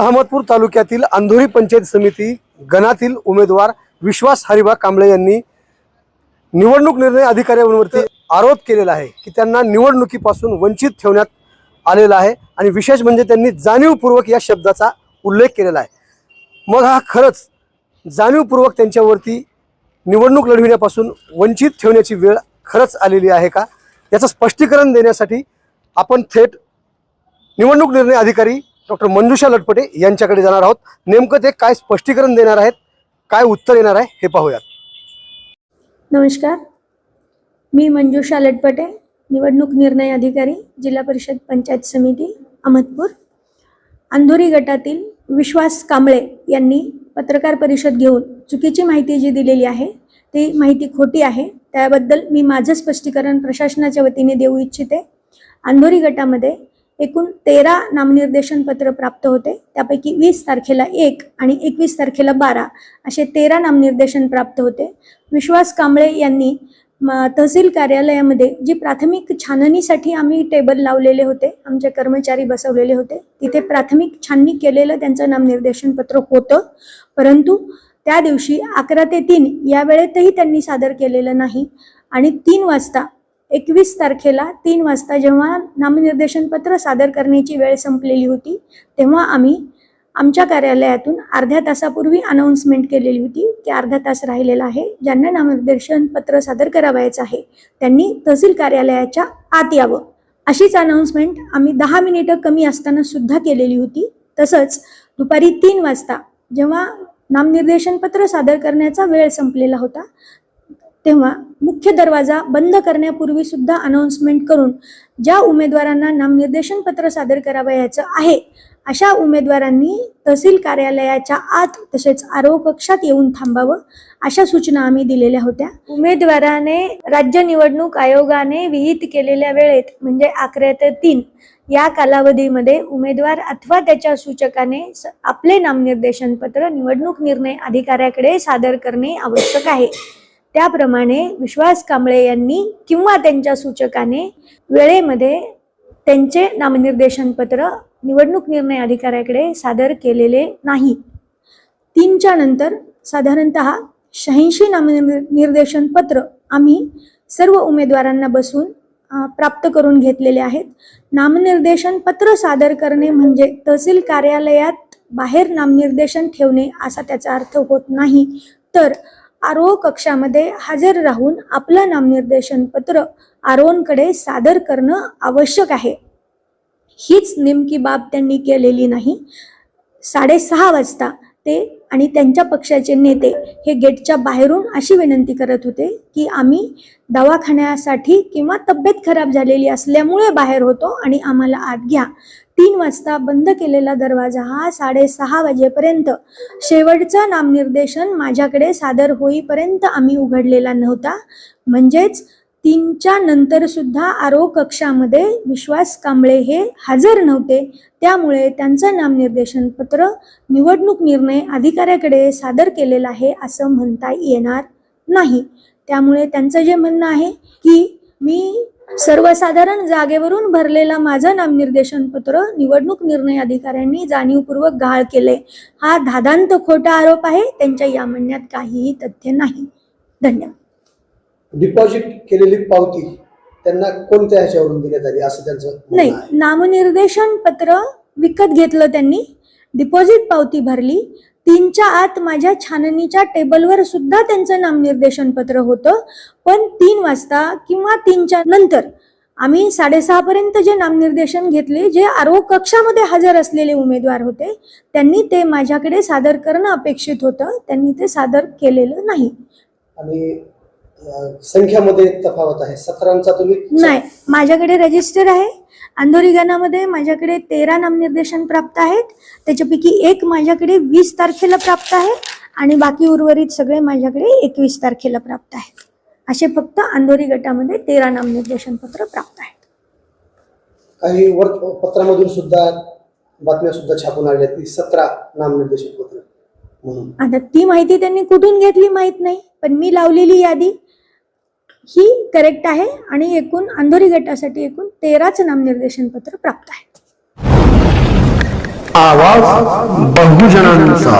अहमदपूर तालुक्यातील अंधोरी पंचायत समिती गणातील उमेदवार विश्वास हरिभा कांबळे यांनी निवडणूक निर्णय अधिकाऱ्यांवरती आरोप केलेला आहे की त्यांना निवडणुकीपासून वंचित ठेवण्यात आलेला आहे आणि विशेष म्हणजे त्यांनी जाणीवपूर्वक या शब्दाचा उल्लेख केलेला आहे. मग हा खरंच जाणीवपूर्वक त्यांच्यावरती निवडणूक लढविण्यापासून वंचित ठेवण्याची वेळ खरंच आलेली आहे का? याचं स्पष्टीकरण देण्यासाठी आपण थेट निवडणूक निर्णय अधिकारी डॉक्टर मंजुषा लटपटे यांच्याकडे जाणार आहोत. नेमकं ते काय स्पष्टीकरण देणार आहेत काय उत्तर येणार आहे हे पाहूयात. नमस्कार. मी मंजुषा लटपटे निवडणूक निर्णय अधिकारी जिल्हा परिषद पंचायत समिती अहमदपूर. अंधोरी गटातील विश्वास कांबळे यांनी पत्रकार परिषद घेऊन चुकीची माहिती जी दिलेली आहे ती माहिती खोटी आहे. त्याबद्दल मी माझं स्पष्टीकरण प्रशासनाच्या वतीने देऊ इच्छिते. अंधोरी गटामध्ये एकूण तेरा नामनिर्देशन पत्र प्राप्त होते. त्यापैकी वीस तारखेला एक आणि एकवीस तारखेला बारा असे तेरा नामनिर्देशन प्राप्त होते. विश्वास कांबळे यांनी म- तहसील कार्यालयामध्ये जी प्राथमिक छाननीसाठी आम्ही टेबल लावलेले होते आमचे कर्मचारी बसवलेले होते तिथे प्राथमिक छाननी केलेलं त्यांचं नामनिर्देशन पत्र होतं. परंतु त्या दिवशी अकरा ते तीन या वेळेतही त्यांनी सादर केलेलं नाही आणि तीन वाजता एकवीस तारखेला तीन वाजता जेव्हा नामनिर्देशन पत्र सादर करण्याची वेळ संपलेली होती तेव्हा आम्ही आमच्या कार्यालयातून अर्ध्या तासापूर्वी अनाऊन्समेंट केलेली होती की अर्धा तास राहिलेला आहे. ज्यांना नामनिर्देशन पत्र सादर करावयाचं आहे त्यांनी तहसील कार्यालयाच्या आत यावं. अशीच अनाऊन्समेंट आम्ही दहा मिनिटं कमी असताना सुद्धा केलेली होती. तसंच दुपारी तीन वाजता जेव्हा नामनिर्देशन पत्र सादर करण्याचा वेळ संपलेला होता तेव्हा मुख्य दरवाजा बंद करण्यापूर्वी सुद्धा अनाऊन्समेंट करून ज्या उमेदवारांना नामनिर्देशन पत्र सादर करावयाचं आहे अशा उमेदवारांनी तहसील कार्यालयाच्या आत तसेच आरोह कक्षात येऊन थांबावं अशा सूचना आम्ही दिलेल्या होत्या. उमेदवाराने राज्य निवडणूक आयोगाने विहित केलेल्या वेळेत म्हणजे अकरा ते तीन या कालावधीमध्ये उमेदवार अथवा त्याच्या सूचकाने आपले नामनिर्देशन पत्र निवडणूक निर्णय अधिकाऱ्याकडे सादर करणे आवश्यक आहे. त्याप्रमाणे विश्वास कांबळे यांनी किंवा त्यांच्या सूचकाने वेळेमध्ये त्यांचे नामनिर्देशन पत्र निवडणूक निर्णय अधिकाऱ्याकडे सादर केलेले नाही. तीनच्या नंतर साधारणत शहाऐंशी नामनिर्देशन पत्र आम्ही सर्व उमेदवारांना बसून प्राप्त करून घेतलेले आहेत. नामनिर्देशन पत्र सादर करणे म्हणजे तहसील कार्यालयात बाहेर नामनिर्देशन ठेवणे असा त्याचा अर्थ होत नाही. तर आरो कक्षामध्ये हजर राहून आपलं नामनिर्देशन पत्र आरोहकडे सादर करणं आवश्यक आहे. हीच नेमकी बाब त्यांनी केलेली नाही. साडेसहा वाजता ते आणि त्यांच्या पक्षाचे नेते हे गेटच्या बाहेरून अशी विनंती करत होते की आम्ही दवाखान्यासाठी किंवा तब्येत खराब झालेली असल्यामुळे बाहेर होतो आणि आम्हाला आत घ्या. तीन वाजता बंद केलेला दरवाजा हा साडेसहा वाजेपर्यंत. शेवटचं नामनिर्देशन माझ्याकडे सादर होईपर्यंत आम्ही उघडलेला नव्हता. म्हणजेच तीनच्या नंतर सुद्धा कक्षामध्ये विश्वास कांबळे हे हजर नव्हते. त्यामुळे त्यांचं नामनिर्देशन पत्र निवडणूक निर्णय अधिकाऱ्याकडे सादर केलेलं आहे असं म्हणता येणार नाही. त्यामुळे त्यांचं जे म्हणणं आहे की मी सर्वसाधारण जागेवरून भरलेला माझं नामनिर्देशन पत्र निवडणूक निर्णय अधिकाऱ्यांनी जाणीवपूर्वक गहाळ केले. हा धादांत खोटा आरोप आहे. त्यांच्या या म्हणण्यात काहीही तथ्य नाही. धन्यवाद. डिपॉझिट केलेली पावती त्यांना कोणत्या ह्याच्यावरून देण्यात आली असं त्यांचं नाही. नामनिर्देशन पत्र विकत घेतलं त्यांनी. डिपॉझिट पावती भरली. तीनच्या आत माझ्या छाननीच्या टेबलवर सुद्धा त्यांचं नामनिर्देशन पत्र होतं. पण तीन वाजता किंवा तीनच्या नंतर आम्ही साडेसहा पर्यंत जे नामनिर्देशन घेतले जे आरोह कक्षामध्ये हजर असलेले उमेदवार होते त्यांनी ते माझ्याकडे सादर करणं अपेक्षित होतं. त्यांनी ते सादर केलेलं नाही. आणि संख्यामध्ये तफावत आहे. सतरांचा तुम्ही नाही माझ्याकडे रजिस्टर आहे. अंधोरी गणामध्ये माझ्याकडे तेरा नामनिर्देशन प्राप्त आहेत. त्याच्यापैकी एक माझ्याकडे वीस तारखेला प्राप्त आहे आणि बाकी उर्वरित सगळे माझ्याकडे एकवीस तारखेला प्राप्त आहेत. असे फक्त अंधोरी गटामध्ये तेरा नामनिर्देशन पत्र प्राप्त आहेत काही पत्रामधून सुद्धा बातम्या सुद्धा छापून आल्या ती सतरा नामनिर्देशन पत्र म्हणून. आता ती माहिती त्यांनी कुठून घेतली माहीत नाही पण मी लावलेली यादी. ही करेक्ट आहे आणि एकूण अंधोरी गटासाठी एकूण तेराच नामनिर्देशन पत्र प्राप्त आहे. आवाज बहुजनांचा.